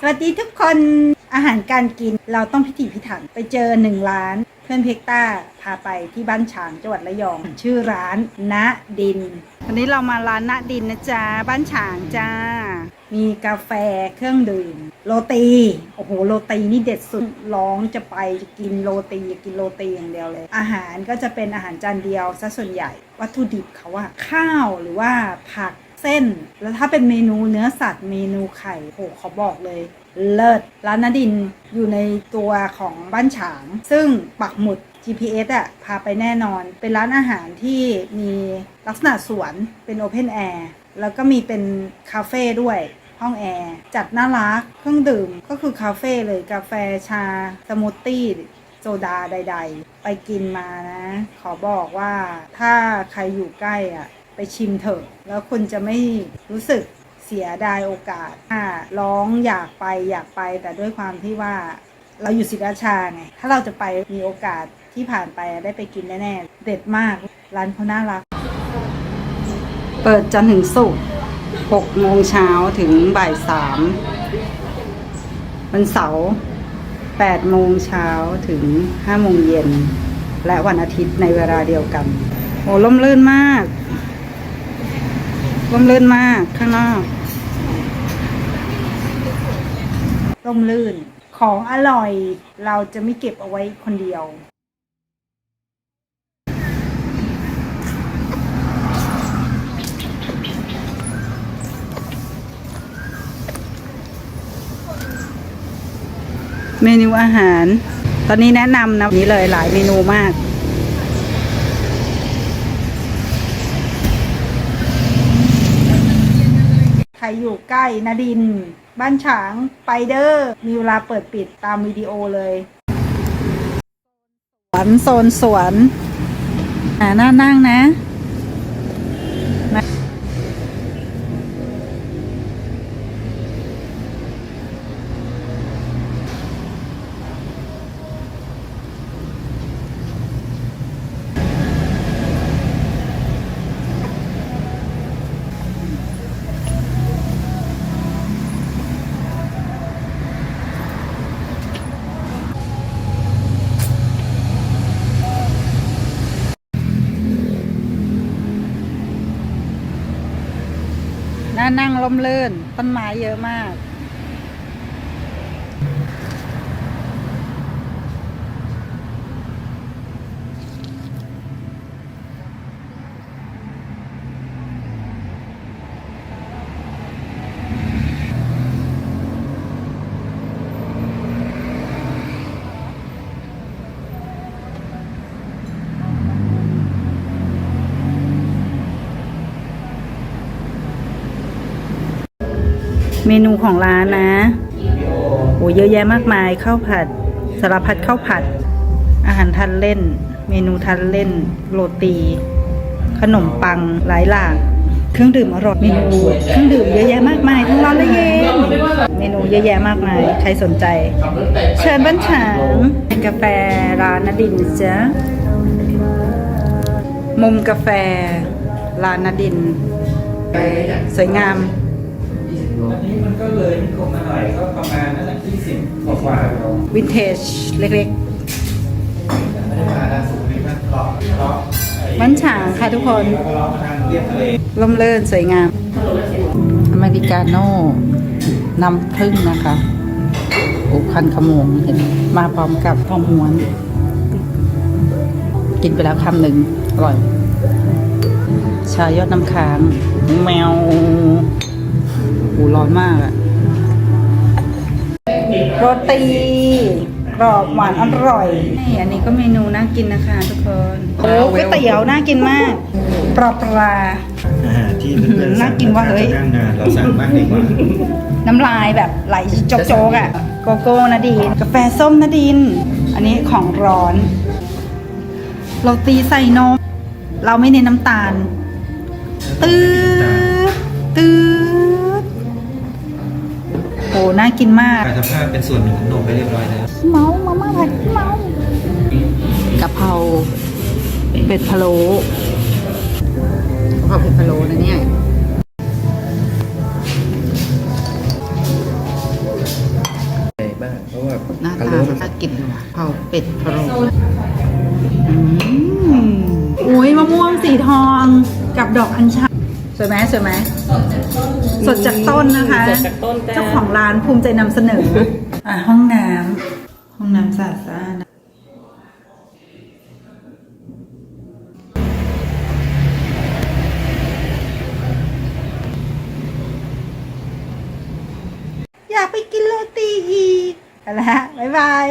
สวัสดีทุกคนอาหารการกินเราต้องพิถีพิถันไปเจอหนึ่งร้านเพื่อนเพกต้าพาไปที่บ้านฉางจังหวัดระยอง ชื่อร้านณดิน วันนี้เรามาร้านณดินนะจ๊ะบ้านฉางจ้า มีกาแฟเครื่องดื่ม โรตีโอ้โหโรตีนี่เด็ดสุดร้องจะไปจะกินโรตีกินโรตีอย่างเดียวเลย อาหารก็จะเป็นอาหารจานเดียวซะส่วนใหญ่วัตถุดิบเขาอะข้าวหรือว่าผัก เส้น แล้วถ้าเป็นเมนูเนื้อสัตว์เมนูไข่โหเขาบอกเลย เลิศร้านนดินอยู่ในตัวของบ้านฉาง ซึ่งปักหมุด GPS อะพาไปแน่นอน เป็นร้านอาหารที่มีลักษณะสวนเป็นโอเพนแอร์แล้วก็มีเป็นคาเฟ่ด้วยห้องแอร์จัดน่ารักเครื่องดื่มก็คือคาเฟ่เลยกาแฟชา สมูทตี้โซดาใด ๆ ไปกินมานะ ขอบอกว่าถ้าใครอยู่ใกล้อะ ไปชิมเถอะ แล้วคุณจะไม่รู้สึกเสียดายโอกาสถ้าร้องอยากไปอยากไปแต่ด้วยความที่ว่าเราอยู่ศรีราชาไง ถ้าเราจะไปมีโอกาสที่ผ่านไปได้ไปกินแน่ๆ เด็ดมาก ร้านเขาน่ารัก เปิดจันทร์ถึงศุกร์6โมงเช้าถึงบ่ายสามวันเสาร์8โมงเช้าถึง5โมงเย็น และวันอาทิตย์ในเวลาเดียวกันโอ้ล่มลื่นมาก ล่มลื่นมากข้างนอกล่มลื่น ของอร่อยเราจะไม่เก็บเอาไว้คนเดียว เมนูอาหาร ตอนนี้แนะนำนะนี้เลยหลายเมนูมาก ใคร อยู่ใกล้นาดิน บ้านฉางไปเดอร์มีเวลาเปิดปิดตามวิดีโอเลยสวนโซนสวนอ่าน่านั่งนะ น่านั่งล่มลื่นต้นไม้เยอะมาก เมนูของร้านนะโอ้เยอะแยะมากมายข้าวผัดสารพัดข้าวผัด อาหารทานเล่น เมนูทานเล่น โรตี ขนมปังหลายหลากเครื่องดื่มอร่อยเมนูเครื่องดื่มเยอะแยะมากมายทั้งร้อนและเย็นเมนูเยอะแยะมากมายใครสนใจ เชิญบ้านฉางกาแฟร้านนดินจ๊ะมุมกาแฟร้านนดิน สวยงาม อันนี้มันก็เลยนิคมมาหน่อยก็ประมาณนั่นแหละยี่สิบกว่ากว่าเราวินเทจเล็กไม่ได้มาด้านสูงนี่มันหลอกเลาะไอ้ๆมันฉางค่ะทุกคน แล้วก็เลาะมาทางเรียบทะเลร่มเลินสวยงาม อเมริกาโน่น้ำผึ้งนะคะโอ้คันขโมงเห็นมาพร้อมกับทองม้วน กินไปแล้วคำหนึ่งอร่อย ชายอดน้ำค้าง แมว โอ้ร้อนมากอะโรตีกรอบหวานอร่อยนี่อันนี้ก็เมนูน่ากินนะคะทุกคนโอ้ก๋วยเตี๋ยวน่ากินมากปลาปลาอาหารที่เพื่อนๆน่ากินว่ะเฮ้ยสั่งนั่งนานเราสั่งมากดีกว่าน้ำลายแบบไหลโจกๆอะโกโก้นะดีนกาแฟส้มนะดิน อันนี้ของร้อนโรตีใส่นมเราไม่เน้นน้ำตาลตืดตืดโห น่ากินมาก การสภาพเป็นส่วนหนึ่งของนมไปเรียบร้อยแล้วเมามาม่าผัดเมากะเพราเป็ดพะโล้กะเพราเป็ดพะโล้นะเนี่ยกินว่ะเผาเป็ดพะโล้อืมอุ้ยมะม่วงสีทองกับดอกอัญชันสวยไหมสวยไหม สดจากต้นนะคะสดจากต้นจ้าเจ้าของร้านภูมิใจนำเสนออะห้องน้ำห้องน้ำสะอาดสะอาดนะอยากไปกินโรตีอีกเอาละฮะบ๊ายบาย